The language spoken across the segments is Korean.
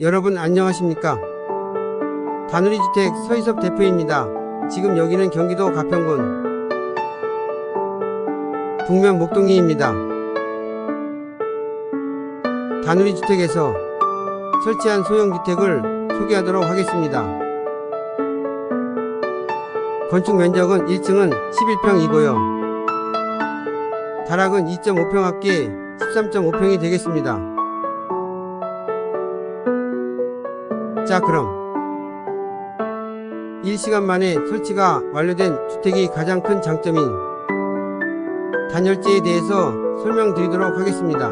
여러분 안녕하십니까? 다누리주택 서희섭 대표입니다. 지금 여기는 경기도 가평군 북면 목동리입니다. 다누리주택에서 설치한 소형주택을 소개하도록 하겠습니다. 건축 면적은 1층은 11평이고요. 다락은 2.5평 합계 13.5평이 되겠습니다. 자 그럼 1시간 만에 설치가 완료된 주택이 가장 큰 장점인 단열재에 대해서 설명드리도록 하겠습니다.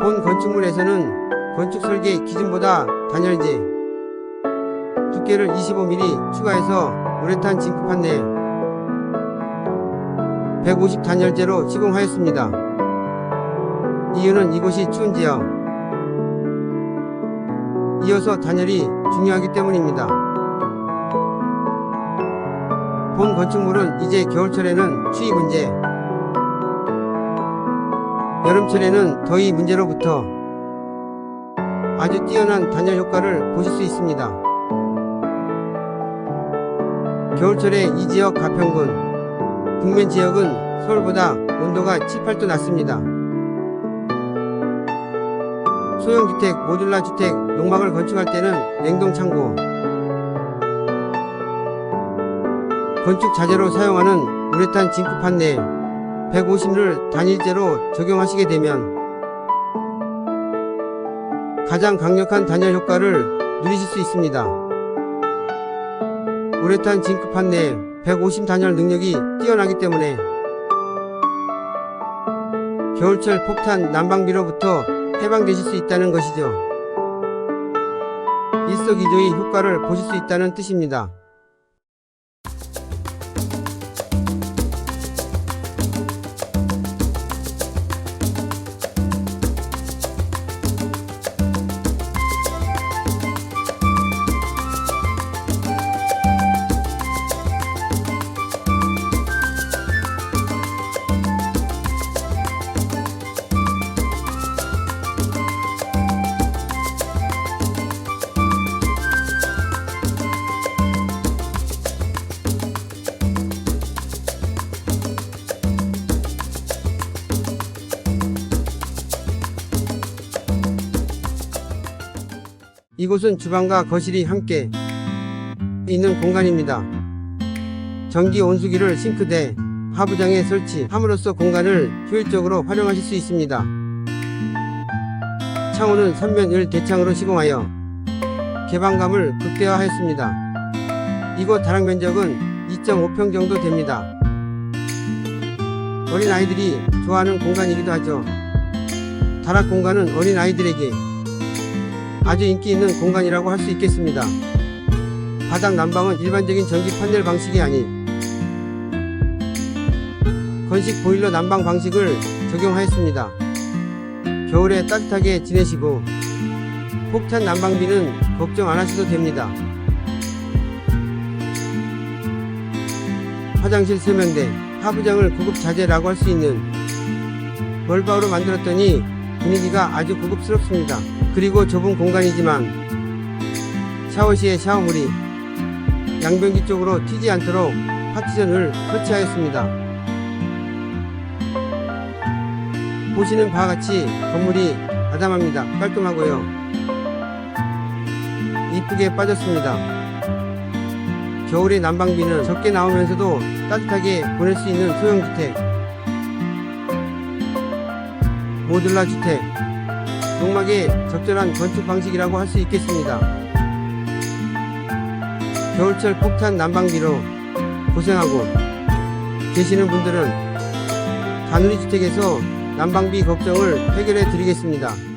본 건축물에서는 건축 설계 기준보다 단열재 두께를 25mm 추가해서 우레탄 징크 판넬 150 단열재로 시공하였습니다. 이유는 이곳이 추운 지역 이어서 단열이 중요하기 때문입니다. 본 건축물은 이제 겨울철에는 추위 문제, 여름철에는 더위 문제로부터 아주 뛰어난 단열 효과를 보실 수 있습니다. 겨울철에 이 지역 가평군, 북면 지역은 서울보다 온도가 7, 8도 낮습니다. 소형주택, 모듈라 주택, 농막을 건축할 때는 냉동창고, 건축 자재로 사용하는 우레탄 징크 판넬 150를 단일재로 적용하시게 되면 가장 강력한 단열 효과를 누리실 수 있습니다. 우레탄 징크 판넬 150 단열 능력이 뛰어나기 때문에 겨울철 폭탄 난방비로부터 해방되실 수 있다는 것이죠. 일석이조의 효과를 보실 수 있다는 뜻입니다. 이곳은 주방과 거실이 함께 있는 공간입니다. 전기 온수기를 싱크대, 하부장에 설치함으로써 공간을 효율적으로 활용하실 수 있습니다. 창호는 삼면을 대창으로 시공하여 개방감을 극대화하였습니다. 이곳 다락 면적은 2.5평 정도 됩니다. 어린 아이들이 좋아하는 공간이기도 하죠. 다락 공간은 어린 아이들에게 아주 인기 있는 공간이라고 할 수 있겠습니다. 바닥 난방은 일반적인 전기 판넬 방식이 아닌 건식 보일러 난방 방식을 적용하였습니다. 겨울에 따뜻하게 지내시고 폭탄 난방비는 걱정 안 하셔도 됩니다. 화장실 세면대, 하부장을 고급 자재라고 할 수 있는 멀바우로 만들었더니 분위기가 아주 고급스럽습니다. 그리고 좁은 공간이지만 샤워 시에 샤워물이 양변기 쪽으로 튀지 않도록 파티션을 설치하였습니다. 보시는 바와 같이 건물이 아담합니다. 깔끔하고요. 이쁘게 빠졌습니다. 겨울에 난방비는 적게 나오면서도 따뜻하게 보낼 수 있는 소형주택 모듈라 주택 농막에 적절한 건축 방식이라고 할 수 있겠습니다. 겨울철 폭탄 난방비로 고생하고 계시는 분들은 다누리 주택에서 난방비 걱정을 해결해 드리겠습니다.